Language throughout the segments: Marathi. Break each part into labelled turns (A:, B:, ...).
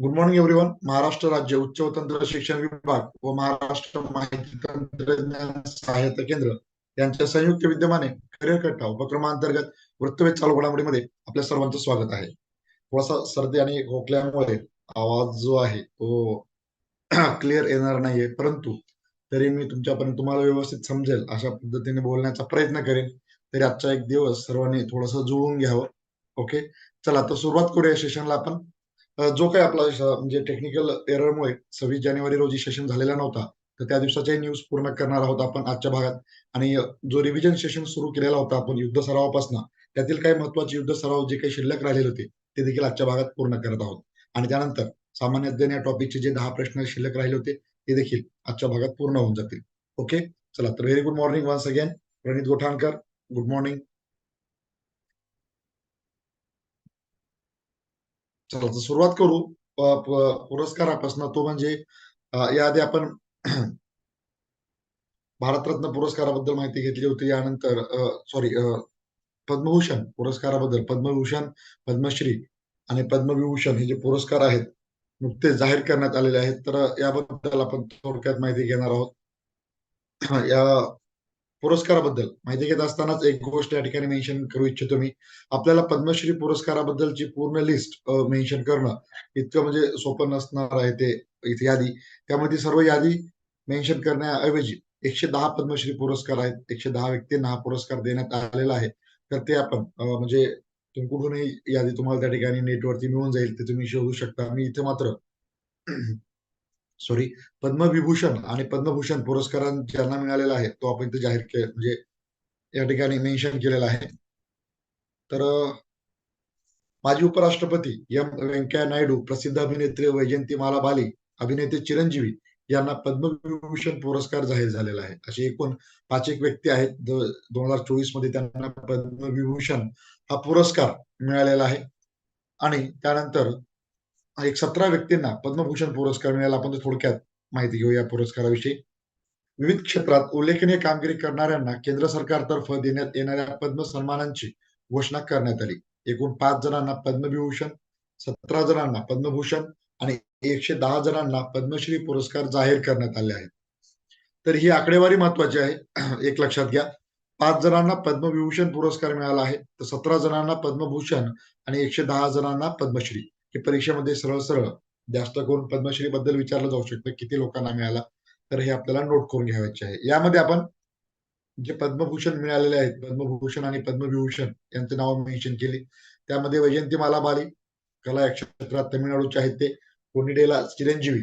A: गुड मॉर्निंग एव्हरीवन महाराष्ट्र राज्य उच्च व तंत्र शिक्षण विभाग व महाराष्ट्र माहिती तंत्रज्ञान सहाय्यता केंद्र यांच्या संयुक्त विद्यमाने करिअर कट्टा उपक्रमांतर्गत वृत्तवेध चालू घडामोडीमध्ये आपल्या सर्वांचं स्वागत आहे थोडासा सर्दी आणि खोकल्यामुळे आवाज जो आहे तो क्लिअर येणार नाहीये. परंतु तरी मी तुमच्यापर्यंत तुम्हाला व्यवस्थित समजेल अशा पद्धतीने बोलण्याचा प्रयत्न करेन. तरी आजचा एक दिवस सर्वांनी थोडस जुळवून घ्यावं. ओके चला तर सुरुवात करूया सेशनला आपण. जो काही आपला म्हणजे टेक्निकल एररमुळे सव्वीस जानेवारी रोजी सेशन झालेला नव्हता तर त्या दिवसाचे न्यूज पूर्ण करणार आहोत आपण आजच्या भागात. आणि जो रिव्हिजन सेशन सुरू केलेला होता आपण युद्ध सरावापासून त्यातील काही महत्त्वाचे युद्ध सराव जे काही शिल्लक राहिलेले होते ते देखील आजच्या भागात पूर्ण करत आहोत. आणि त्यानंतर सामान्य अध्ययन या टॉपिकचे जे दहा प्रश्न शिल्लक राहिले होते ते देखील आजच्या भागात पूर्ण होऊन जातील. ओके चला तर very good morning once again Pranit Gothankar good morning चला तर सुरुवात करू. पुरस्कारापासून तो म्हणजे याआधी आपण भारतरत्न पुरस्काराबद्दल माहिती घेतली होती. यानंतर सॉरी पद्मभूषण पुरस्काराबद्दल पद्मभूषण पद्मश्री आणि पद्मविभूषण हे जे पुरस्कार आहेत नुकतेच जाहीर करण्यात आलेले आहेत. तर याबद्दल आपण थोडक्यात माहिती घेणार आहोत. या पुरस्काराबद्दल. माहिती घेत असतानाच एक गोष्ट या ठिकाणी मेन्शन करू इच्छितो मी. आपल्याला पद्मश्री पुरस्काराबद्दलची पूर्ण लिस्ट मेन्शन करणं इतकं म्हणजे सोपं नसणार आहे ते इथे यादी. त्यामध्ये ती सर्व यादी मेन्शन करण्याऐवजी एकशे दहा पद्मश्री पुरस्कार आहेत. एकशे दहा व्यक्तींना हा पुरस्कार देण्यात आलेला आहे. तर ते आपण म्हणजे कुठूनही यादी तुम्हाला त्या ठिकाणी नेटवरती मिळून जाईल ते तुम्ही शोधू शकता. मी इथे मात्र सॉरी पद्मविभूषण आणि पद्मभूषण पुरस्कार ज्यांना मिळालेला आहे तो आपण इथे जाहीर केला म्हणजे या ठिकाणी मेन्शन केलेला आहे. तर माजी उपराष्ट्रपती एम व्यंकय्या नायडू प्रसिद्ध अभिनेत्री वैजयंतीमाला बाली अभिनेते चिरंजीवी यांना पद्मविभूषण पुरस्कार जाहीर झालेला आहे. असे एकूण पाच एक व्यक्ती आहेत. दोन हजार चोवीसमध्ये त्यांना पद्मविभूषण हा पुरस्कार मिळालेला आहे. आणि त्यानंतर एक सतरा व्यक्तींना पद्मभूषण पुरस्कार मिळाला. आपण थोडक्यात माहिती घेऊ या पुरस्काराविषयी. विविध क्षेत्रात उल्लेखनीय कामगिरी करणाऱ्यांना केंद्र सरकारतर्फे देण्यात येणाऱ्या पद्म सन्मानांची घोषणा करण्यात आली. एकूण पाच जणांना पद्मविभूषण सतरा जणांना पद्मभूषण आणि एकशे दहा जणांना पद्मश्री पुरस्कार जाहीर करण्यात आले आहेत. तर ही आकडेवारी महत्वाची आहे. एक लक्षात घ्या. पाच जणांना पद्मविभूषण पुरस्कार मिळाला आहे. तर सतरा जणांना पद्मभूषण आणि एकशे दहा जणांना पद्मश्री. की परीक्षेमध्ये सरळ सरळ जास्त करून पद्मश्री बद्दल विचारलं जाऊ शकतं किती लोकांना मिळाला तर हे आपल्याला नोट करून घ्यावायचे आहे. यामध्ये आपण जे पद्मभूषण मिळालेले आहेत पद्मभूषण आणि पद्मविभूषण यांचे नाव मेन्शन केली. त्यामध्ये वैजयंतीमाला बाली कला या क्षेत्रात तमिळनाडूचे आहेत ते कोनिडेला चिरंजीवी.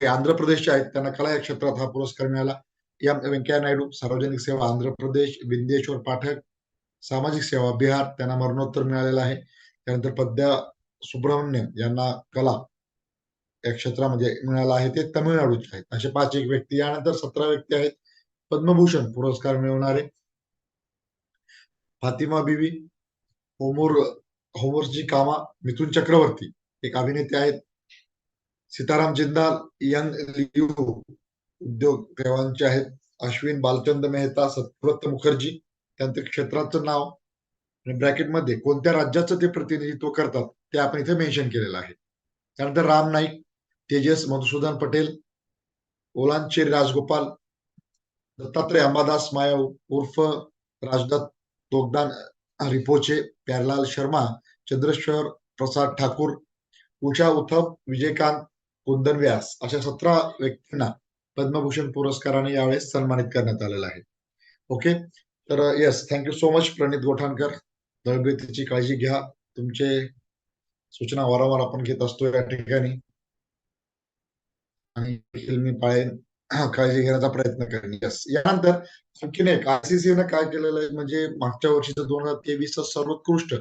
A: आंध्र प्रदेशचे आहेत त्यांना कला या क्षेत्रात हा पुरस्कार मिळाला. एम व्यंकय्या नायडू सार्वजनिक सेवा आंध्र प्रदेश विंदेश्वर पाठक सामाजिक सेवा बिहार त्यांना मरणोत्तर मिळालेला आहे. त्यानंतर पद्या सुब्रमण्यम यांना कला या क्षेत्रामध्ये म्हणजे मिळाला आहे ते तमिळनाडूचे आहेत. असे पाच एक व्यक्ती यानंतर सतरा व्यक्ती आहेत. पद्मभूषण पुरस्कार मिळवणारे फातिमा बीवी होमोर होमोरजी कामा मिथुन चक्रवर्ती एक अभिनेते आहेत. सीताराम जिंदाल यंग लिओ उद्योग देवांचे आहेत. अश्विन बालचंद मेहता सत्व्रत मुखर्जी. त्यांचं क्षेत्राचं नाव ब्रॅकेटमध्ये कोणत्या राज्याचं ते प्रतिनिधित्व करतात ते आपण इथे मेन्शन केलेलं आहे. त्यानंतर राम नाईक तेजस मधुसूदन पटेल ओलांचेरी राजगोपाल दत्तात्रय अंबादास मायाव उर्फ राजदत्त तोगदान रिपोचे प्यारलाल शर्मा चंद्रेश्वर प्रसाद ठाकूर उषा उथप विजयकांत कुंदन व्यास अशा सतरा व्यक्तींना पद्मभूषण पुरस्काराने यावेळेस सन्मानित करण्यात आलेला आहे. ओके? तर yes thank you so much Pranit Gothankar. तब्येतीची काळजी घ्या. तुमचे सूचना वारंवार आपण घेत असतो या ठिकाणी. आणि मी पाळेन. काळजी घेण्याचा प्रयत्न करेन. यानंतर आणखीन एक आयसीसीनं काय केलेलं आहे? म्हणजे मागच्या वर्षीचं दोन हजार तेवीस सर्वोत्कृष्ट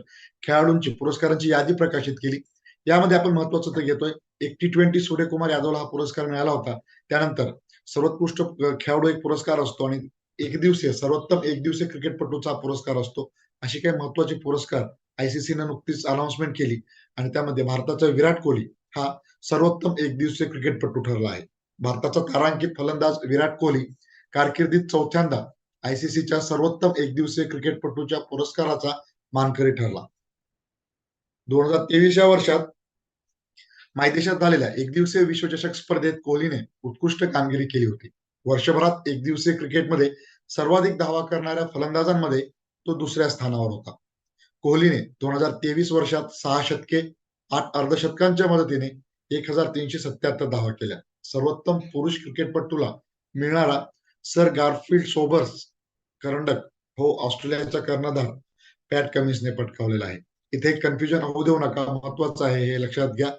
A: खेळाडूंची पुरस्कारांची यादी प्रकाशित केली. यामध्ये आपण महत्वाचं तर घेतोय. एक टी ट्वेंटी सूर्यकुमार यादवला हा पुरस्कार मिळाला होता. त्यानंतर सर्वोत्कृष्ट खेळाडू एक पुरस्कार असतो आणि एक दिवसीय सर्वोत्तम एक दिवसीय क्रिकेटपटूचा पुरस्कार असतो. अशी काही महत्त्वाचे पुरस्कार आयसीसीनं नुकतीच अनाऊन्समेंट केली आणि त्यामध्ये भारताचा विराट कोहली हा सर्वोत्तम एक दिवसीय क्रिकेटपटू ठरला आहे. भारताचा तारांकित फलंदाज विराट कोहली कारकिर्दीत चौथ्यांदा आयसीसीच्या सर्वोत्तम एक दिवसीय क्रिकेटपटूच्या पुरस्काराचा मानकरी ठरला. दोन हजार तेवीस या वर्षात मायदेशात झालेल्या एक दिवसीय विश्वचषक स्पर्धेत कोहलीने उत्कृष्ट कामगिरी केली होती. वर्षभरात एक दिवसीय क्रिकेटमध्ये सर्वाधिक धावा करणाऱ्या फलंदाजांमध्ये तो दुसऱ्या स्थानावर होता. कोहलीने दोन हजार तेवीस वर्षात सहा शतके आठ अर्धशतकांच्या मदतीने एक हजार तीनशे सत्याहत्तर धावा केल्या. सर्वोत्तम पुरुष क्रिकेटपटूला मिळणारा सर गारफिल्ड सोबर्स करंडक हो ऑस्ट्रेलियाचा कर्णधार पॅट कमिन्सने पटकावलेला आहे. इथे कन्फ्युजन होऊ देऊ नका महत्वाचं आहे हे लक्षात घ्या.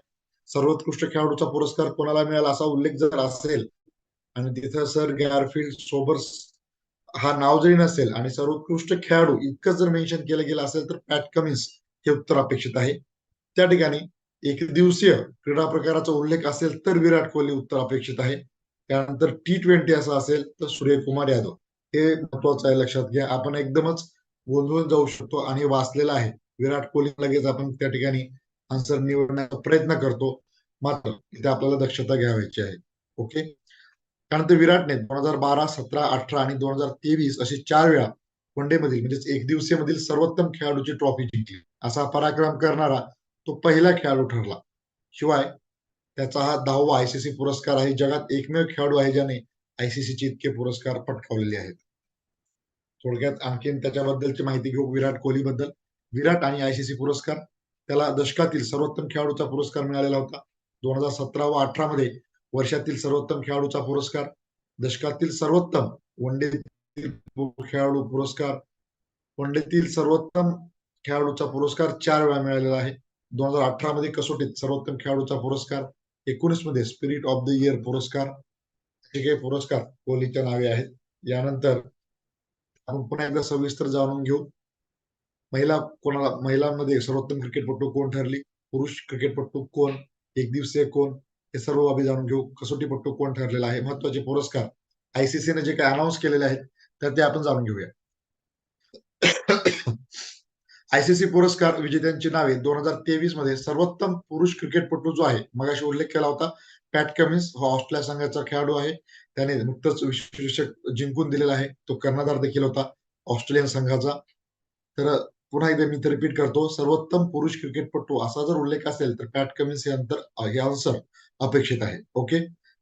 A: सर्वोत्कृष्ट खेळाडूचा पुरस्कार कोणाला मिळाला असा उल्लेख जर असेल आणि तिथं सर गॅरफिल्ड सोबर्स हा नाव जरी नसेल आणि सर्वोत्कृष्ट खेळाडू इतकं जर मेन्शन केलं गेलं असेल तर पॅट कमिन्स हे उत्तर अपेक्षित आहे. त्या ठिकाणी एक दिवसीय क्रीडा प्रकाराचा उल्लेख असेल तर विराट कोहली उत्तर अपेक्षित आहे. त्यानंतर टी ट्वेंटी असं असेल तर सूर्यकुमार यादव. हे महत्वाचं आहे लक्षात घ्या. आपण एकदमच गोंधळून जाऊ शकतो आणि वाचलेलं आहे. विराट कोहली लगेच आपण त्या ठिकाणी आन्सर निवडण्याचा प्रयत्न करतो. मात्र इथे आपल्याला दक्षता घ्यावायची आहे. ओके कारण त्यानंतर विराटने दोन हजार बारा सतरा अठरा आणि दोन हजार तेवीस असे चार वेळा वनडे मधील म्हणजेच एक दिवसीय मधील सर्वोत्तम खेळाडूची ट्रॉफी जिंकली. असा पराक्रम करणारा तो पहिला खेळाडू ठरला. शिवाय त्याचा हा दहावा आयसीसी पुरस्कार आहे. जगात एकमेव खेळाडू आहे ज्याने आयसीसीचे इतके पुरस्कार पटकावलेले आहेत. थोडक्यात आणखीन त्याच्याबद्दलची माहिती घेऊ विराट कोहली बद्दल विराट आणि आयसीसी पुरस्कार त्याला दशकातील सर्वोत्तम खेळाडूचा पुरस्कार मिळालेला होता. दोन हजार सतरा व अठरा मध्ये वर्षातील सर्वोत्तम खेळाडूचा पुरस्कार दशकातील सर्वोत्तम वनडे खेळाडू पुरस्कार वनडेतील सर्वोत्तम खेळाडूचा पुरस्कार चार वेळा मिळालेला आहे. दोन हजार अठरा मध्ये कसोटीत सर्वोत्तम खेळाडूचा पुरस्कार एकोणीसमध्ये स्पिरिट ऑफ द इयर पुरस्कार हे काही पुरस्कार कोहलीच्या नावे आहेत. यानंतर आपण पुन्हा एकदा सविस्तर जाणून घेऊ. महिला कोणाला महिलांमध्ये सर्वोत्तम क्रिकेटपटू कोण ठरली? पुरुष क्रिकेटपटू कोण? एक दिवसीय कोण? हे सर्व बाबी जाणून घेऊ कसोटीपट्टू कोण ठरलेला आहे? महत्त्वाचे पुरस्कार आयसीसीने जे काही अनाऊन्स केलेले आहेत तर ते आपण जाणून घेऊया. आयसीसी पुरस्कार विजेत्यांची नावे दोन हजार तेवीसमध्ये सर्वोत्तम पुरुष क्रिकेटपटू जो आहे मगाशी उल्लेख केला होता पॅट कमिन्स हा ऑस्ट्रेलिया संघाचा खेळाडू आहे. त्याने नुकतंच विश्वचषक जिंकून दिलेला आहे. तो कर्णधार देखील होता ऑस्ट्रेलियन संघाचा. तर पुन्हा एकदा मी रिपीट करतो सर्वोत्तम पुरुष क्रिकेटपटू असा जर उल्लेख असेल तर पॅट कमिन्स हे अंतर हे आन्सर अपेक्षित आहे ओके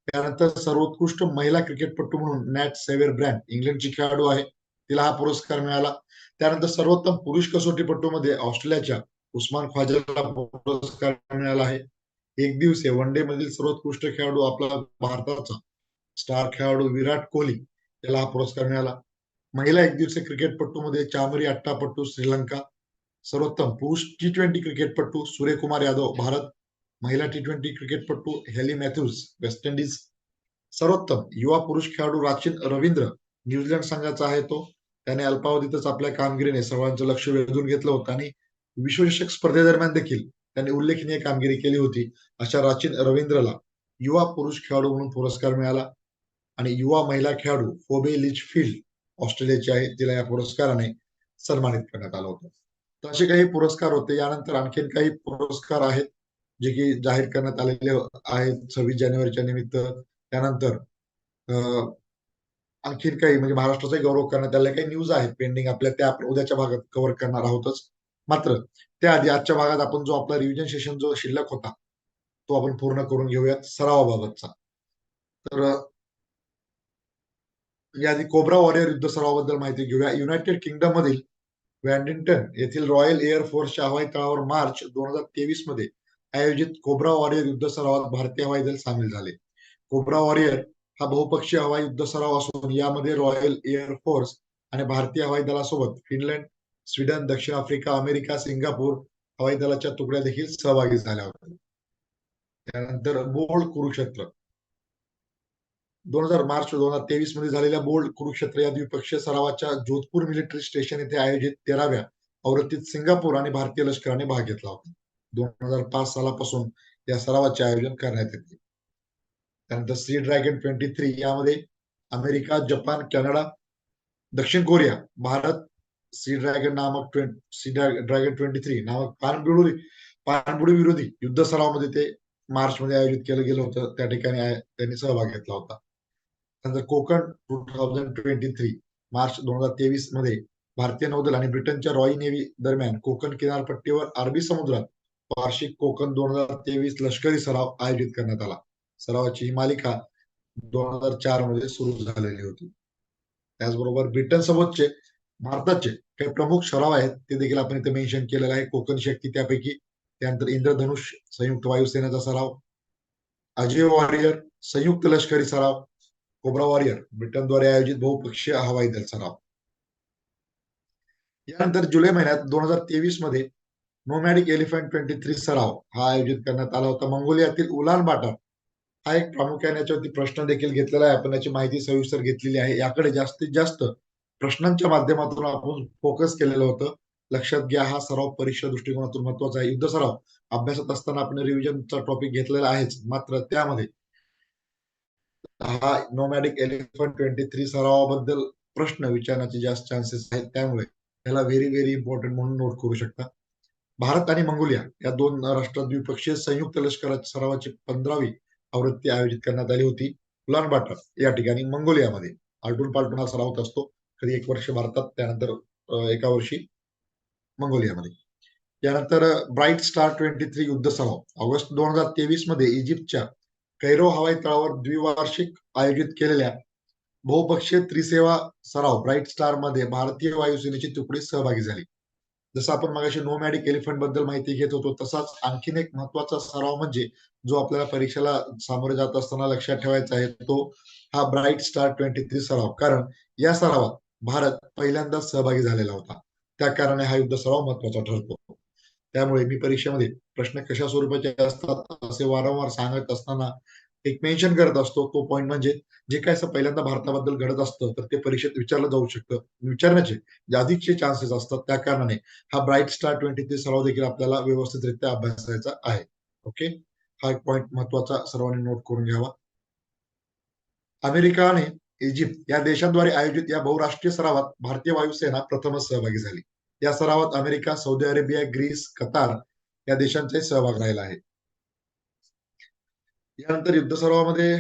A: त्यानंतर सर्वोत्कृष्ट महिला क्रिकेटपटू म्हणून नॅट सेवेर ब्रँड इंग्लंडची खेळाडू आहे. तिला हा पुरस्कार मिळाला. त्यानंतर सर्वोत्तम पुरुष कसोटीपटूमध्ये ऑस्ट्रेलियाच्या उस्मान ख्वाजाला पुरस्कार मिळाला आहे. एक दिवसीय वन डे मधील सर्वोत्कृष्ट खेळाडू आपला भारताचा स्टार खेळाडू विराट कोहली याला हा पुरस्कार मिळाला. महिला एक दिवसीय क्रिकेटपटूमध्ये चामरी अट्टापट्टू श्रीलंका सर्वोत्तम पुरुष टी ट्वेंटी क्रिकेटपटू सूर्यकुमार यादव भारत महिला टी ट्वेंटी क्रिकेटपटू हेली मॅथ्यूज वेस्ट इंडिज सर्वोत्तम युवा पुरुष खेळाडू राचिन रवींद्र न्यूझीलंड संघाचा आहे तो. त्याने अल्पावधीतच आपल्या कामगिरीने सर्वांचं लक्ष वेधून घेतलं होतं आणि विश्वचषक स्पर्धेदरम्यान देखील त्यांनी उल्लेखनीय कामगिरी केली होती अशा राचिन रवींद्रला युवा पुरुष खेळाडू म्हणून पुरस्कार मिळाला आणि युवा महिला खेळाडू फोबे लिच फील्ड ऑस्ट्रेलियाची आहे तिला या पुरस्काराने सन्मानित करण्यात आलं होतं. तर असे काही पुरस्कार होते. यानंतर आणखीन काही पुरस्कार आहेत. जे की जाहीर करण्यात आलेले आहेत सव्वीस जानेवारीच्या निमित्त. त्यानंतर आणखी काही म्हणजे महाराष्ट्राचा गौरव करण्यात आलेल्या काही न्यूज आहेत पेंडिंग आपल्या. त्या आपण उद्याच्या भागात कव्हर करणार आहोतच. मात्र त्याआधी आजच्या भागात आपण जो आपला रिव्हिजन सेशन जो शिल्लक होता तो आपण पूर्ण करून घेऊयात सरावाबाबतचा तर याआधी कोब्रा वॉरियर युद्ध सरावाबद्दल माहिती घेऊया. युनायटेड किंगडम मधील वॅन्डिंग्टन येथील रॉयल एअर फोर्सच्या हवाई तळावर मार्च दोन हजार तेवीसमध्ये आयोजित कोब्रा वॉरियर युद्ध सरावात भारतीय हवाई दल सामील झाले. कोब्रा वॉरियर हा बहुपक्षीय हवाई युद्ध सराव असून यामध्ये रॉयल एअर फोर्स आणि भारतीय हवाई दलासोबत फिनलंड स्वीडन दक्षिण आफ्रिका अमेरिका सिंगापूर हवाई दलाच्या तुकड्या देखील सहभागी झाल्या होत्या. त्यानंतर बोल्ड कुरुक्षेत्र. दोन हजार मार्च दोन हजार तेवीसमध्ये झालेल्या बोल्ड कुरुक्षेत्र या द्विपक्षीय सरावाच्या जोधपूर मिलिटरी स्टेशन येथे आयोजित तेराव्या आवृत्तीत सिंगापूर आणि भारतीय लष्कराने भाग घेतला होता. दोन हजार पाच सालापासून या सरावाचे आयोजन करण्यात येते. त्यानंतर सी ड्रॅगन ट्वेंटी थ्री यामध्ये अमेरिका जपान कॅनडा दक्षिण कोरिया भारत सी ड्रॅगन नामक सी ड्रॅगन ट्वेंटी थ्री नामक पाणबुडी पाणबुडी विरोधी युद्ध सरावामध्ये ते मार्च मध्ये आयोजित केलं गेलं होतं. त्या ठिकाणी त्यांनी सहभाग घेतला होता. त्यानंतर Konkan two thousand twenty three March दोन हजार तेवीसमध्ये भारतीय नौदल आणि ब्रिटनच्या रॉयल नेव्ही दरम्यान कोकण किनारपट्टीवर अरबी समुद्रात वार्षिक कोकण दोन हजार तेवीस लष्करी सराव आयोजित करण्यात आला. सरावाची ही मालिका दोन हजार चारमध्ये सुरू झालेली होती. त्याचबरोबर ब्रिटन सोबतचे भारताचे काही प्रमुख सराव आहेत ते देखील आपण इथे मेन्शन केलेलं आहे. कोकण शक्ती त्यापैकी त्यानंतर इंद्रधनुष संयुक्त वायुसेनेचा सराव अजय वॉरियर संयुक्त लष्करी सराव कोब्रा वॉरियर ब्रिटनद्वारे आयोजित बहुपक्षीय हवाई दल सराव. यानंतर जुलै महिन्यात दोन हजार तेवीसमध्ये नोमॅडिक एलिफंट ट्वेंटी थ्री सराव हा आयोजित करण्यात आला होता. मंगोलियातील उलान बाटर हा एक प्रामुख्याने याच्यावरती प्रश्न देखील घेतलेला आहे. आपण याची माहिती सविस्तर घेतलेली आहे. याकडे जास्तीत जास्त प्रश्नांच्या माध्यमातून आपण फोकस केलेलं होतं. लक्षात घ्या हा सराव परीक्षा दृष्टिकोनातून महत्त्वाचा आहे. युद्ध सराव अभ्यासात असताना आपण रिव्हिजनचा टॉपिक घेतलेला आहेच. मात्र त्यामध्ये हा नोमॅडिक एलिफंट ट्वेंटी थ्री सरावाबद्दल प्रश्न विचारण्याचे जास्त चान्सेस आहेत. त्यामुळे त्याला व्हेरी व्हेरी इम्पॉर्टंट म्हणून नोट करू शकता. भारत आणि मंगोलिया या दोन राष्ट्रात द्विपक्षीय संयुक्त लष्कराच्या सरावाची पंधरावी आवृत्ती आयोजित करण्यात आली होती. उलान बाटर या ठिकाणी मंगोलियामध्ये आलटून पालटून हा सराव होत असतो. कधी एक वर्ष भारतात त्यानंतर एका वर्षी मंगोलियामध्ये. यानंतर ब्राईट स्टार ट्वेंटी थ्री युद्ध सराव ऑगस्ट दोन हजार तेवीसमध्ये इजिप्तच्या कैरो हवाई तळावर द्विवार्षिक आयोजित केलेल्या बहुपक्षीय त्रिसेवा सराव ब्राईट स्टारमध्ये भारतीय वायुसेनेची तुकडी सहभागी झाली. जसं आपण मगाशी नोमॅडिक एलिफंटबद्दल माहिती घेत होतो तसाच आणखीन एक महत्त्वाचा सराव म्हणजे जो आपल्याला परीक्षेला सामोरे जात असताना लक्षात ठेवायचा आहे तो हा ब्राईट स्टार ट्वेंटी थ्री सराव. कारण या सरावात भारत पहिल्यांदाच सहभागी झालेला होता. त्या कारणाने हा युद्ध सराव महत्त्वाचा ठरतो. त्यामुळे मी परीक्षेमध्ये प्रश्न कशा स्वरूपाचे असतात असे वारंवार सांगत असताना एक मेन्शन करत असतो. तो पॉईंट म्हणजे जे काय असं पहिल्यांदा भारताबद्दल घडत असतं तर ते परीक्षेत विचारलं जाऊ शकतं. विचारण्याचे अधिकचे चान्सेस असतात त्या कारणाने हा ब्राईट स्टार ट्वेंटी थ्री सराव देखील आपल्याला व्यवस्थितरित्या अभ्यासायचा आहे. ओके हा एक पॉईंट महत्त्वाचा सर्वांनी नोट करून घ्यावा. अमेरिका आणि इजिप्त या देशांद्वारे आयोजित या बहुराष्ट्रीय सरावात भारतीय वायुसेना प्रथमच सहभागी झाली. या सरावात America Saudi Arabia Greece Qatar या देशांचाही सहभाग राहिला आहे यानंतर युद्ध सरावामध्ये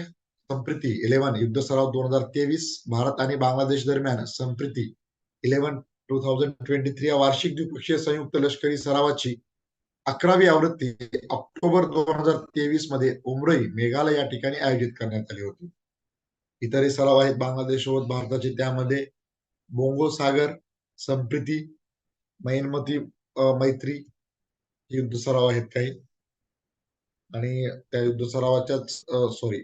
A: संप्रिती इलेव्हन युद्ध सराव दोन हजार तेवीस भारत आणि बांगलादेश दरम्यान Sampriti eleven two thousand twenty three या वार्षिक द्विपक्षीय संयुक्त लष्करी सरावाची अकरावी आवृत्ती ऑक्टोबर दोन हजार तेवीसमध्ये उमरई मेघालय या ठिकाणी आयोजित करण्यात आली होती. इतरही सराव आहेत बांगलादेशसोबत भारताचे त्यामध्ये बोंगो सागर संप्रिती मैनमती मैत्री युद्ध सराव आहेत काही. आणि त्या युद्ध सरावाच्याच सॉरी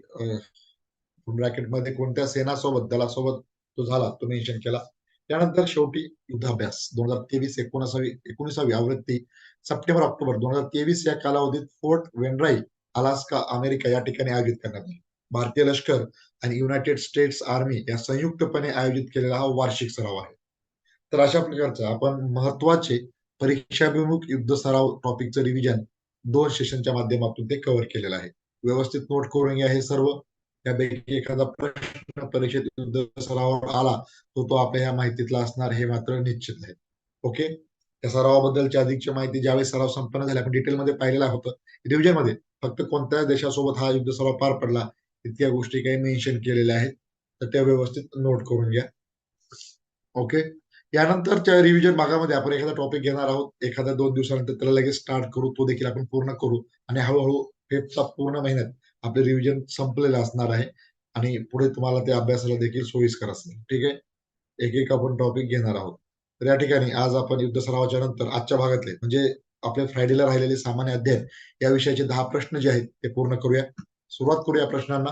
A: ब्रॅकेटमध्ये कोणत्या सेनासोबत दलासोबत तो झाला तो मेन्शन केला. त्यानंतर शेवटी युद्धाभ्यास दोन हजार तेवीस एकोणसावी एकोणीसावी आवृत्ती सप्टेंबर ऑक्टोबर दोन हजार तेवीस या कालावधीत फोर्ट वेनराई अलास्का अमेरिका या ठिकाणी आयोजित करण्यात आली. भारतीय लष्कर आणि युनायटेड स्टेट्स आर्मी या संयुक्तपणे आयोजित केलेला हा वार्षिक सराव आहे. तर अशा प्रकारचा आपण महत्त्वाचे परीक्षाभिमुख युद्ध सराव टॉपिकचं रिव्हिजन दोन सेशनच्या माध्यमातून ते कव्हर केलेलं आहे. व्यवस्थित नोट करून घ्या हे सर्व. त्यापैकी एखादा प्रश्न परीक्षेत युद्ध सरावावर आला तो तो आपल्या ह्या माहितीतला असणार हे मात्र निश्चित आहे. ओके त्या सरावाबद्दलची अधिकची माहिती ज्यावेळी सराव संपन्न झाला आपण डिटेलमध्ये पाहिलेला होतं. रिव्हिजनमध्ये फक्त कोणत्या देशासोबत हा युद्ध सराव पार पडला इतक्या गोष्टी काही मेन्शन केलेल्या आहेत. तर त्या व्यवस्थित नोट करून घ्या. ओके यानंतरच्या रिव्हिजन भागामध्ये आपण एखादा टॉपिक घेणार आहोत. एखाद्या दोन दिवसानंतर त्याला लगेच स्टार्ट करू. तो देखील आपण पूर्ण करू. आणि हळूहळू फेबचा पूर्ण महिन्यात आपले रिव्हिजन संपलेलं असणार आहे. आणि पुढे तुम्हाला ते अभ्यासाला देखील सोयीस्कर असेल. ठीक आहे? एक एक आपण टॉपिक घेणार आहोत. तर या ठिकाणी आज आपण युद्ध सरावाच्या नंतर आजच्या भागातले म्हणजे आपल्या फ्रायडेला राहिलेले सामान्य अध्ययन या विषयाचे दहा प्रश्न जे आहेत ते पूर्ण करूया. सुरुवात करूया प्रश्नांना.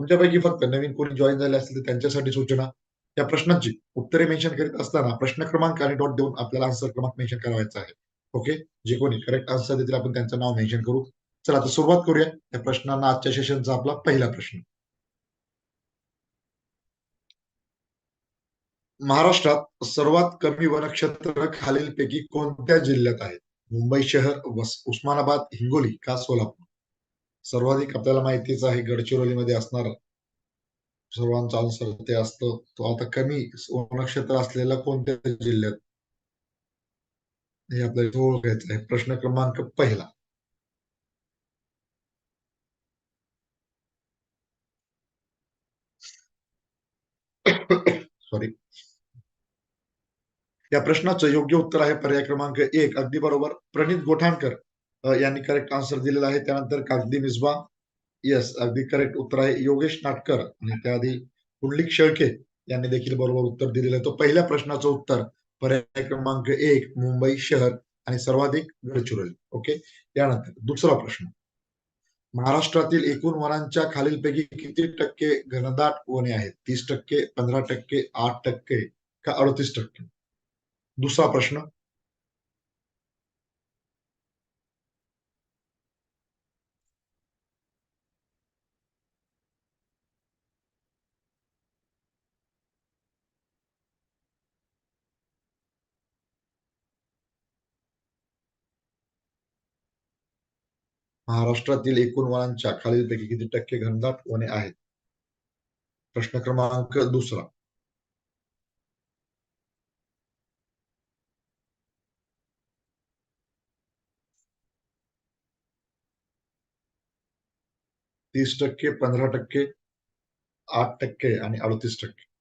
A: तुमच्यापैकी फक्त नवीन कोणी जॉईन झाले असतील तर त्यांच्यासाठी सूचना. त्या प्रश्नांची उत्तरे मेन्शन करीत असताना प्रश्न क्रमांक आणि डॉट देऊन आपल्याला आन्सर क्रमांक मेन्शन करायचा आहे. ओके जे कोणी करेक्ट आन्सर देतील आपण त्यांचं नाव मेन्शन करू. चला आता सुरुवात करूया. त्या प्रश्नांना आजच्या सेशनचा आपला पहिला प्रश्न. महाराष्ट्रात सर्वात कमी वनक्षेत्र खालीलपैकी कोणत्या जिल्ह्यात आहे? मुंबई शहर उस्मानाबाद हिंगोली का सोलापूर? सर्वाधिक आपल्याला माहितीच आहे गडचिरोलीमध्ये असणार सर्वांचा आन्सर ते असतं. तो आता कमी वनक्षेत्र असलेल्या कोणत्या जिल्ह्यात हे आपल्याला ओळखायचं आहे. प्रश्न क्रमांक पहिला. सॉरी या प्रश्नाचं योग्य उत्तर आहे पर्याय क्रमांक एक. अगदी बरोबर. प्रणित गोठाणकर यांनी करेक्ट आन्सर दिलेला आहे. त्यानंतर कागदी मिसबा येस अगदी करेक्ट उत्तर आहे. योगेश नाटकर आणि त्याआधी पुंडलिक शेळके यांनी देखील बरोबर उत्तर दिलेलं आहे. तो पहिल्या प्रश्नाचं उत्तर पर्याय क्रमांक एक मुंबई शहर आणि सर्वाधिक गडचिरोली. ओके यानंतर दुसरा प्रश्न. महाराष्ट्रातील एकूण वनांच्या खालीलपैकी किती टक्के घनदाट वने आहेत? तीस टक्के पंधरा टक्के आठ टक्के का अडतीस टक्के? दुसरा प्रश्न. महाराष्ट्रातील एकूण वनांच्या खालीलपैकी किती टक्के घनदाट वने आहेत? प्रश्न क्रमांक दुसरा. तीस टक्के पंधरा टक्के आठ टक्के आणि अडतीस टक्के.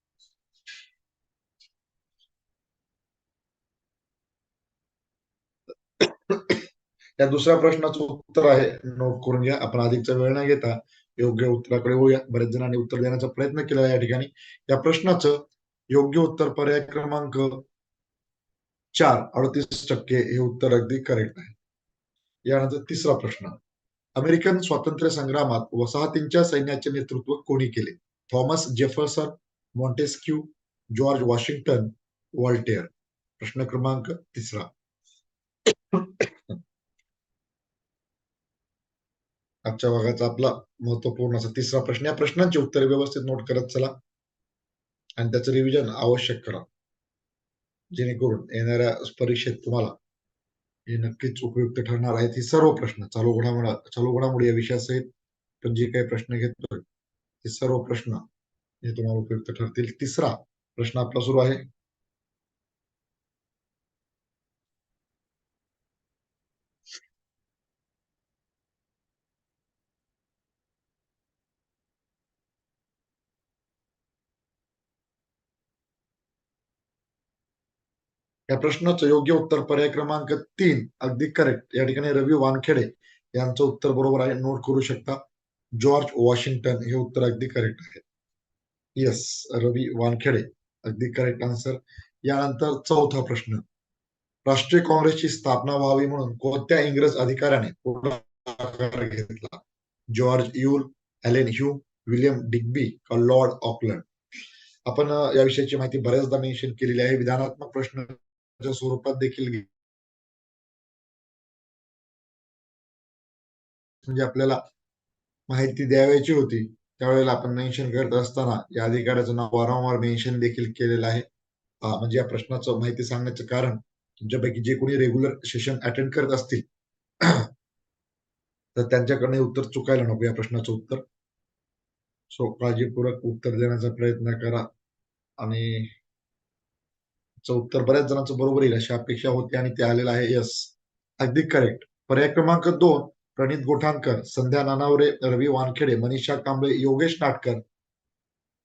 A: या दुसऱ्या प्रश्नाचं उत्तर आहे. नोट करून घ्या आपण अधिकचा वेळ न घेता योग्य उत्तराकडे होऊया बरेच जणांनी उत्तर देण्याचा प्रयत्न केला या ठिकाणी. या प्रश्नाचं योग्य उत्तर पर्याय क्रमांक चार अडतीस टक्के हे उत्तर अगदी करेक्ट आहे. यानंतर तिसरा प्रश्न. अमेरिकन स्वातंत्र्य संग्रामात वसाहतींच्या सैन्याचे नेतृत्व कोणी केले? Thomas Jefferson Montesquieu George Washington Voltaire. प्रश्न क्रमांक तिसरा. आजच्या भागाचा आपला महत्त्वपूर्ण असा तिसरा प्रश्न या प्रश्नांची उत्तरे व्यवस्थित नोट करत चला. आणि त्याचं रिव्हिजन आवश्यक करा. जेणेकरून येणाऱ्या परीक्षेत तुम्हाला हे नक्कीच उपयुक्त ठरणार आहेत. हे सर्व प्रश्न चालू घडामोडा चालू घडामोडी या विषयासहित पण जे काही प्रश्न घेतोय हे सर्व प्रश्न हे तुम्हाला उपयुक्त ठरतील. तिसरा प्रश्न आपला सुरू आहे. या प्रश्नाचं योग्य उत्तर पर्याय क्रमांक तीन अगदी करेक्ट या ठिकाणी रवी वानखेडे यांचं उत्तर बरोबर आहे. नोट करू शकता. जॉर्ज वॉशिंग्टन हे उत्तर अगदी करेक्ट आहे. येस रवी वानखेडे. अगदी करेक्ट आन्सर यानंतर चौथा प्रश्न. राष्ट्रीय काँग्रेसची स्थापना व्हावी म्हणून कोणत्या इंग्रज अधिकाऱ्याने पुढाकार घेतला? George Yule Allan Hume William Digby का लॉर्ड ऑकलंड? आपण याविषयीची माहिती बऱ्याचदा मेन्शन केलेली आहे. विधानात्मक प्रश्न स्वरूपात देखील म्हणजे आपल्याला माहिती द्यावायची होती. त्यावेळेला आपण मेन्शन करत असताना या अधिकाऱ्याचं नाव वारंवार मेन्शन देखील केलेलं आहे. म्हणजे या प्रश्नाचं माहिती सांगण्याचं कारण तुमच्यापैकी जे कोणी रेग्युलर सेशन अटेंड करत असतील तर त्यांच्याकडनं उत्तर चुकायला नको या प्रश्नाचं उत्तर. सो काळजीपूर्वक उत्तर देण्याचा प्रयत्न करा. आणि उत्तर बऱ्याच जणांचं बरोबर येईल अशी अपेक्षा होती आणि ते आलेलं आहे. यस अगदी करेक्ट पर्याय क्रमांक दोन प्रणित गोठाणकर संध्या नानावरे रवी वानखेडे मनीषा कांबळे योगेश नाटकर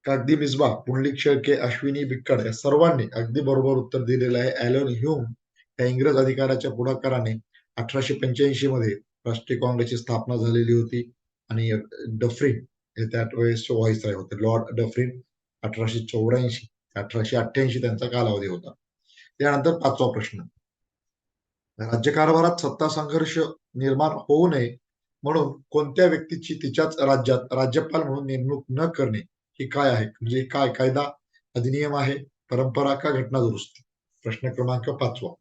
A: कागदी मिसबा पुंडलिक शेळके अश्विनी बिक्कड या सर्वांनी अगदी बरोबर उत्तर दिलेलं आहे. ॲलन ह्यूम या इंग्रज अधिकाऱ्याच्या पुढाकाराने अठराशे पंच्याऐंशी मध्ये राष्ट्रीय काँग्रेसची स्थापना झालेली होती आणि डफरीन हे त्या वेळेसचे व्हॉइस राय होते. लॉर्ड डफरीन अठराशे चौऱ्याऐंशी. अठराशे अठ्ठ्याऐंशी त्यांचा कालावधी होता. त्यानंतर पाचवा प्रश्न. राज्यकारभारात सत्ता संघर्ष निर्माण होऊ नये म्हणून कोणत्या व्यक्तीची तिच्याच राज्यात राज्यपाल म्हणून नेमणूक न करणे ही काय आहे? म्हणजे काय कायदा अधिनियम आहे? परंपरा का घटना दुरुस्ती? प्रश्न क्रमांक पाचवा.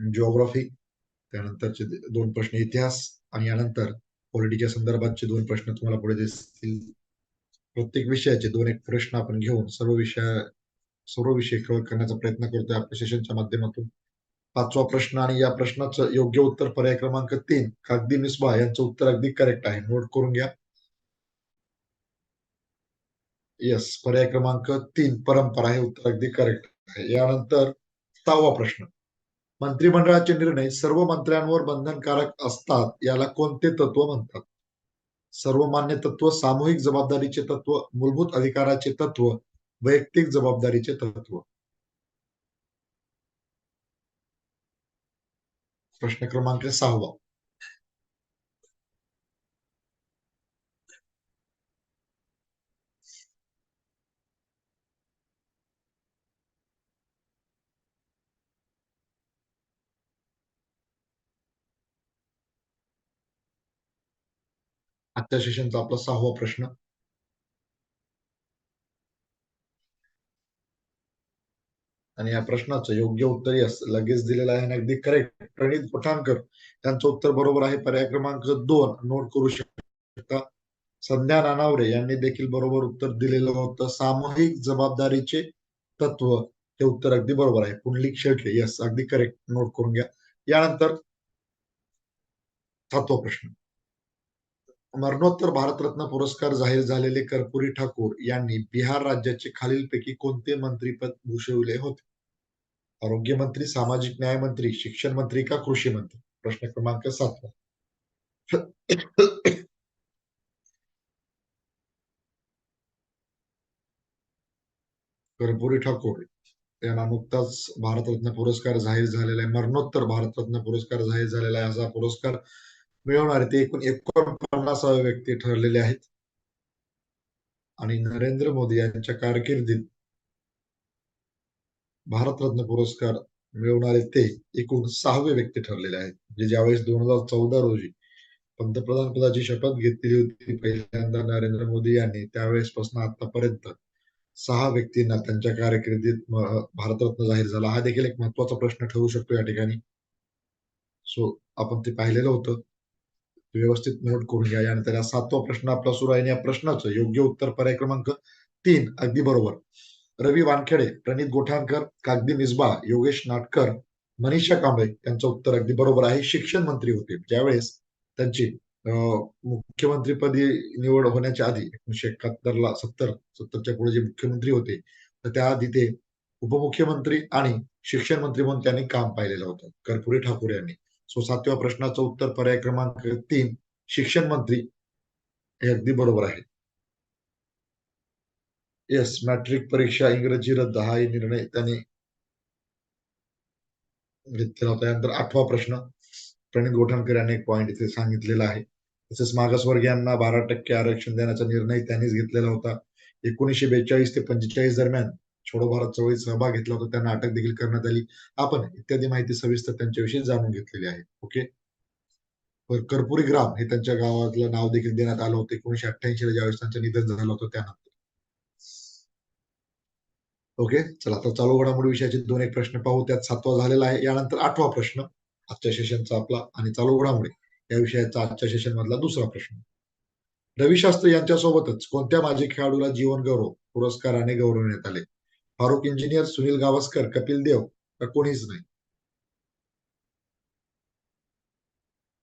A: जिओग्राफी त्यानंतरचे दोन प्रश्न इतिहास आणि यानंतर पॉलिटीच्या संदर्भातचे दोन प्रश्न तुम्हाला पुढे दिसतील. प्रत्येक विषयाचे दोन एक प्रश्न आपण घेऊन सर्व विषय सर्व विषय कव्हर करण्याचा प्रयत्न करतोय आपल्या सेशनच्या माध्यमातून. पाचवा प्रश्न आणि या प्रश्नाचं योग्य उत्तर पर्याय क्रमांक तीन कागदी मिसबा यांचं उत्तर अगदी करेक्ट आहे. नोट करून घ्या. येस पर्याय क्रमांक तीन परंपरा हे उत्तर अगदी करेक्ट आहे. यानंतर सहावा प्रश्न. मंत्रिमंडळाचे निर्णय सर्व मंत्र्यांवर बंधनकारक असतात याला कोणते तत्व म्हणतात? सर्वमान्य तत्व सामूहिक जबाबदारीचे तत्व मूलभूत अधिकाराचे तत्व वैयक्तिक जबाबदारीचे तत्व? प्रश्न क्रमांक सहावा. आजच्या सेशनचा आपला सहावा प्रश्न. आणि या प्रश्नाचं योग्य उत्तर यस लगेच दिलेलं आहे आणि अगदी करेक्ट प्रणित कोठाणकर यांचं उत्तर बरोबर आहे. पर्याय क्रमांक दोन नोट करू शकता. संध्या नानावरे यांनी देखील बरोबर उत्तर दिलेलं होतं. सामूहिक जबाबदारीचे तत्व हे उत्तर अगदी बरोबर आहे. पुंडलिक शेळके यस अगदी करेक्ट नोट करून घ्या. यानंतर सातवा प्रश्न. मरणोत्तर भारतरत्न पुरस्कार जाहीर झालेले कर्पुरी ठाकूर यांनी बिहार राज्याचे खालीलपैकी कोणते मंत्रीपद भूषविले होते? आरोग्य मंत्री सामाजिक न्याय मंत्री शिक्षण मंत्री का कृषी मंत्री? प्रश्न क्रमांक सातवा. कर्पुरी ठाकूर यांना नुकताच भारतरत्न पुरस्कार जाहीर झालेला आहे. मरणोत्तर भारतरत्न पुरस्कार जाहीर झालेला आहे. असा पुरस्कार मिळवणारे ते एकूण एकोणपन्नासाव्या व्यक्ती ठरलेले आहेत. आणि नरेंद्र मोदी यांच्या कारकिर्दीत भारतरत्न पुरस्कार मिळवणारे ते एकूण सहावे व्यक्ती ठरलेले आहेत. जे ज्यावेळेस दोन हजार चौदा रोजी पंतप्रधान पदाची शपथ घेतलेली होती पहिल्यांदा नरेंद्र मोदी यांनी त्यावेळेसपासून आतापर्यंत सहा व्यक्तींना त्यांच्या कारकिर्दीत भारतरत्न जाहीर झाला. हा देखील एक महत्त्वाचा प्रश्न ठरू शकतो या ठिकाणी. सो आपण ते पाहिलेलं होतं. व्यवस्थित नोट करून घ्या. यानंतर या सातवा प्रश्न आपला सुरू आहे या प्रश्नाचं योग्य उत्तर पर्याय क्रमांक तीन अगदी बरोबर. रवी वानखेडे प्रणित गोठाणकर कागदी मिसबा योगेश नाटकर मनीषा कांबळे यांचं उत्तर अगदी बरोबर आहे. शिक्षण मंत्री होते. ज्यावेळेस त्यांची मुख्यमंत्रीपदी निवड होण्याच्या आधी एकोणीशे एकाहत्तरला सत्तर सत्तरच्या पुढे जे मुख्यमंत्री होते तर त्याआधी ते उपमुख्यमंत्री आणि शिक्षण मंत्री म्हणून त्यांनी काम पाहिलेलं होतं. कर्पुरी ठाकूर यांनी. सो सातव्या प्रश्नाचं उत्तर पर्याय क्रमांक तीन शिक्षण मंत्री हे अगदी बरोबर आहे. येस मॅट्रिक परीक्षा इंग्रजी रद्द हा निर्णय त्यांनी घेतलेला होता. यानंतर आठवा प्रश्न प्रणित गोठणकर यांनी एक पॉइंट इथे सांगितलेला आहे. तसेच मागासवर्गीयांना बारा टक्के आरक्षण देण्याचा निर्णय त्यांनीच घेतलेला होता. एकोणीशे बेचाळीस ते पंचेचाळीस दरम्यान छोडो भारत चळवळीत सहभाग घेतला होता. त्यांना अटक देखील करण्यात आली. आपण इत्यादी माहिती सविस्तर त्यांच्याविषयी जाणून घेतलेली आहे. ओके कर्पुरी ग्राम हे त्यांच्या गावातलं नाव देखील देण्यात आलं होतं. एकोणीशे अठ्ठ्याऐंशी ला ज्यावेळेस त्यांचं निधन झालं होतं त्यानंतर. ओके चला आता चालू घडामोडी विषयाचे दोन एक प्रश्न पाहू. त्यात सातवा झालेला आहे. यानंतर आठवा प्रश्न आजच्या सेशनचा आपला. आणि चालू घडामोडी या विषयाचा आजच्या सेशन मधला दुसरा प्रश्न. रवी शास्त्री यांच्यासोबतच कोणत्या माजी खेळाडूला जीवन गौरव पुरस्काराने गौरवण्यात आले? फारुख इंजिनियर सुनील गावस्कर कपिल देव का कोणीच नाही.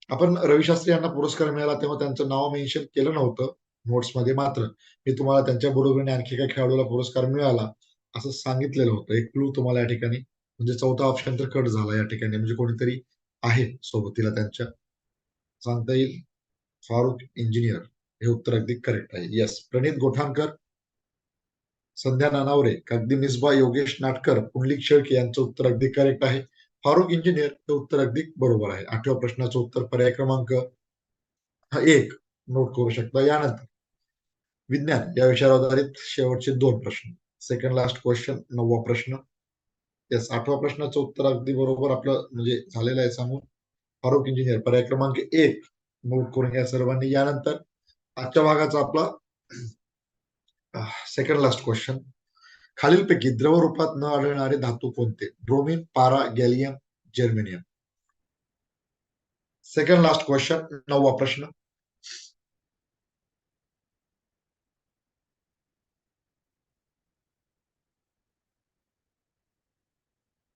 A: आपण रविशास्त्री यांना पुरस्कार मिळाला तेव्हा त्यांचं नाव मेन्शन केलं नव्हतं नोट्समध्ये मात्र. मी तुम्हाला त्यांच्या बरोबरीने आणखी काही खेळाडूला पुरस्कार मिळाला असं सांगितलेलं होतं. एक क्लू तुम्हाला या ठिकाणी म्हणजे चौथा ऑप्शन तर कट झाला या ठिकाणी. म्हणजे कोणीतरी आहे सोबतीला त्यांच्या. सांगता येईल फारुख इंजिनियर. हे उत्तर अगदी करेक्ट आहे. येस प्रणित गोठाणकर संध्या नानावरे कागदी मिसबा योगेश नाटकर पुंडलिक शेळके यांचं उत्तर अगदी करेक्ट आहे. फारुख इंजिनियर हे उत्तर अगदी बरोबर आहे. आठव्या प्रश्नाचं उत्तर पर्याय क्रमांक एक. नोट करू शकता यानंतर. विज्ञान या विषयावर आधारित शेवटचे दोन प्रश्न. सेकंड लास्ट क्वेश्चन नववा प्रश्न. येस आठव्या प्रश्नाचं उत्तर अगदी बरोबर आपलं म्हणजे झालेलं आहे सांगून. फारुख इंजिनियर पर्याय क्रमांक एक. नोट करून या सर्वांनी. यानंतर आजच्या भागाचा आपला सेकंड लास्ट क्वेश्चन खालीलपैकी द्रव रूपात न आढळणारे धातू कोणते? ब्रोमिन पारा gallium germanium. Second last question नववा प्रश्न.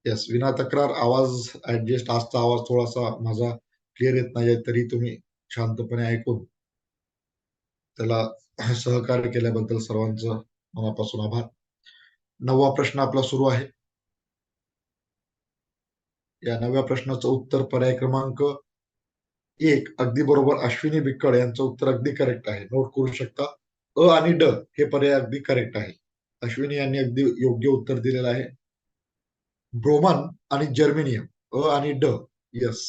A: यस विना तक्रार आवाज ऍडजस्ट आजचा आवाज थोडासा माझा क्लिअर येत नाही तरी तुम्ही शांतपणे ऐकून. त्याला सहकार्य केल्याबद्दल सर्वांचं मनापासून आभार. नववा प्रश्न आपला सुरू आहे. या नव्या प्रश्नाचं उत्तर पर्याय क्रमांक एक अगदी बरोबर अश्विनी बिक्कड यांचं उत्तर अगदी करेक्ट आहे. नोट करू शकता अ आणि ड हे पर्याय अगदी करेक्ट आहे. अश्विनी यांनी अगदी योग्य उत्तर दिलेलं आहे. ब्रोमन आणि जर्मेनियम अ आणि ड यस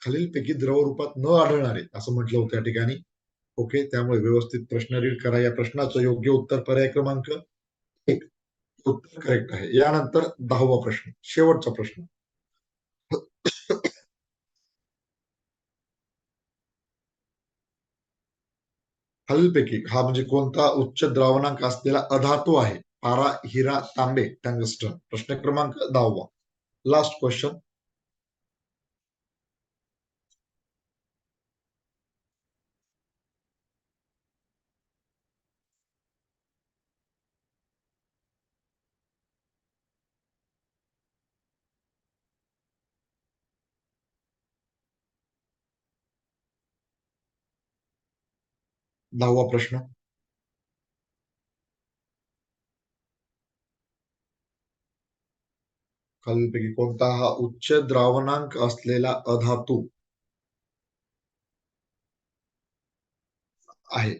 A: खालीलपैकी द्रव रूपात न आढळणारे असं म्हटलं होतं या ठिकाणी. ओके त्यामुळे व्यवस्थित प्रश्न रीड करा. या प्रश्नाचं योग्य उत्तर पर्याय क्रमांक एक. उत्तर करेक्ट आहे. यानंतर दहावा प्रश्न शेवटचा प्रश्न. खालीलपैकी हा म्हणजे कोणता उच्च द्रावणांक असलेला अधातू आहे? पारा हिरा तांबे टंगस्टन. प्रश्न क्रमांक दहावा. लास्ट क्वेश्चन दहावा प्रश्न. खालीलपैकी कोणता हा उच्च द्रावणांक असलेला अधातू आहे?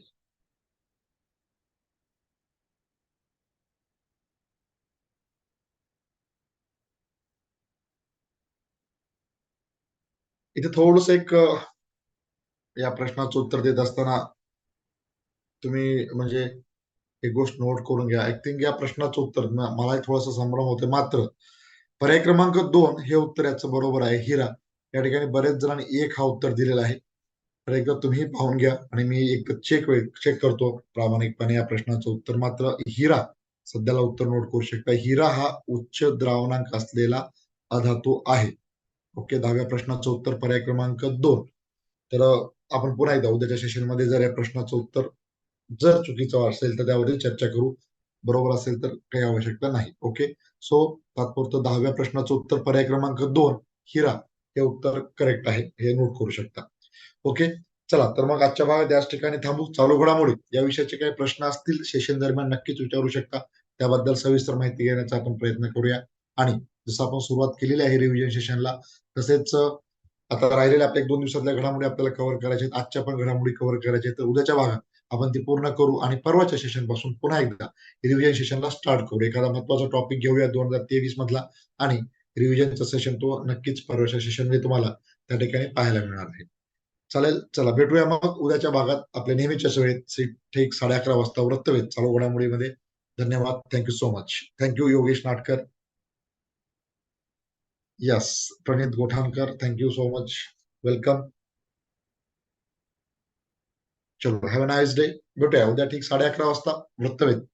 A: इथे थोडस एक या प्रश्नाचं उत्तर देत असताना तुम्ही म्हणजे एक गोष्ट नोट करून घ्या. आय थिंक या प्रश्नाचं उत्तर मला थोडस संभ्रम होते मात्र पर्याय क्रमांक दोन हे उत्तर याचं बरोबर आहे. हिरा या ठिकाणी बरेच जणांनी एक हा उत्तर दिलेला आहे. तर एकदा तुम्ही पाहून घ्या आणि मी एक चेक चेक करतो प्रामाणिकपणे या प्रश्नाचं उत्तर. मात्र हिरा सध्याला उत्तर नोट करू शकता हिरा हा उच्च द्रावणांक असलेला अधातू आहे. ओके दहाव्या प्रश्नाचं उत्तर पर्याय क्रमांक दोन. तर आपण पुन्हा एकदा उद्याच्या सेशनमध्ये जर या प्रश्नाचं उत्तर जर चुकीचं असेल तर त्यावरती चर्चा करू. बरोबर असेल तर काही आवश्यकता नाही. ओके सो तात्पुरतं दहाव्या प्रश्नाचं उत्तर पर्याय क्रमांक दोन हिरा. हे उत्तर करेक्ट आहे. हे नोट करू शकता. ओके चला तर मग आजच्या भागात याच ठिकाणी थांबू. चालू घडामोडी. या विषयाचे काही प्रश्न असतील सेशन दरम्यान नक्कीच विचारू शकता. त्याबद्दल सविस्तर माहिती घेण्याचा आपण प्रयत्न करूया. आणि जसं आपण सुरुवात केलेली आहे रिव्हिजन सेशनला तसेच आता राहिलेल्या आपल्या एक दोन दिवसातल्या घडामोडी आपल्याला कव्हर करायच्या आहेत. आजच्या पण घडामोडी कव्हर करायच्या तर उद्याच्या भागात आपण ती पूर्ण करू आणि परवाच्या सेशनपासून पुन्हा एकदा रिव्हिजन सेशनला स्टार्ट करू. एखादा महत्त्वाचा टॉपिक घेऊया दोन हजार तेवीस मधला आणि रिव्हिजनचा सेशन तो नक्कीच परवाच्या सेशनमध्ये तुम्हाला त्या ठिकाणी पाहायला मिळणार आहे. चालेल चला भेटूया मग उद्याच्या भागात. आपल्या नेहमीच्या वेळेत ठीक साडे अकरा वाजता वृत्तवेध. चालू घडामोडीमध्ये. धन्यवाद. Thank you so much thank you Yogesh Natkar. Yes Pranit Gothankar thank you so much welcome चलो हॅव अ नाईस डे भेटूया उद्या ठीक साडे अकरा वाजता वृत्तवेध